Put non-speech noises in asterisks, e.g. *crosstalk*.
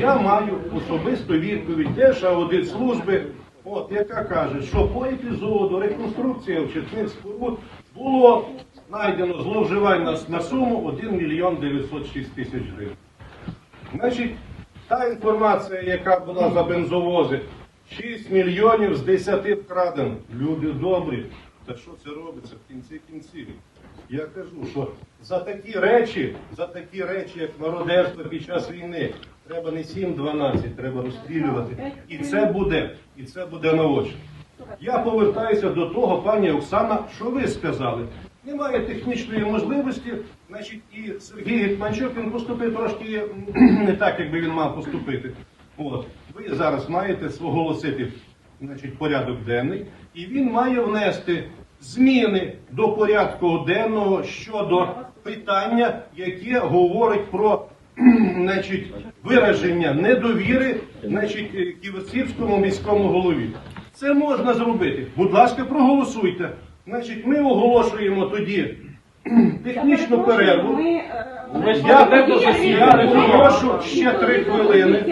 я маю особисту відповідь Держаудит служби, от, яка каже, що по епізоду реконструкції очисних споруд було знайдено зловживань на, на суму 1 мільйон 906 тисяч гривень. Значить, та інформація, яка була за бензовози, 6 мільйонів з 10 вкрадено. Люди добрі. Та що це робиться в кінці кінців? Я кажу, що за такі речі, за такі речі, як мародерство під час війни, треба не 7-12, треба розстрілювати. І це буде, і це буде наочно. Я повертаюся до того, пані Оксана, що ви сказали. Немає технічної можливості, значить, і Сергій Гетьманчук він поступив трошки *clears throat* не так, як би він мав поступити. От. Ви зараз маєте оголосити значить, порядок денний, і він має внести зміни до порядку денного щодо питання, яке говорить про *clears throat* значить, вираження недовіри значить, е, Ківерцівському міському голові. Це можна зробити. Будь ласка, проголосуйте. Значить, ми оголошуємо тоді *clears throat* технічну перерву. Е, Я, я прошу ще три хвилини.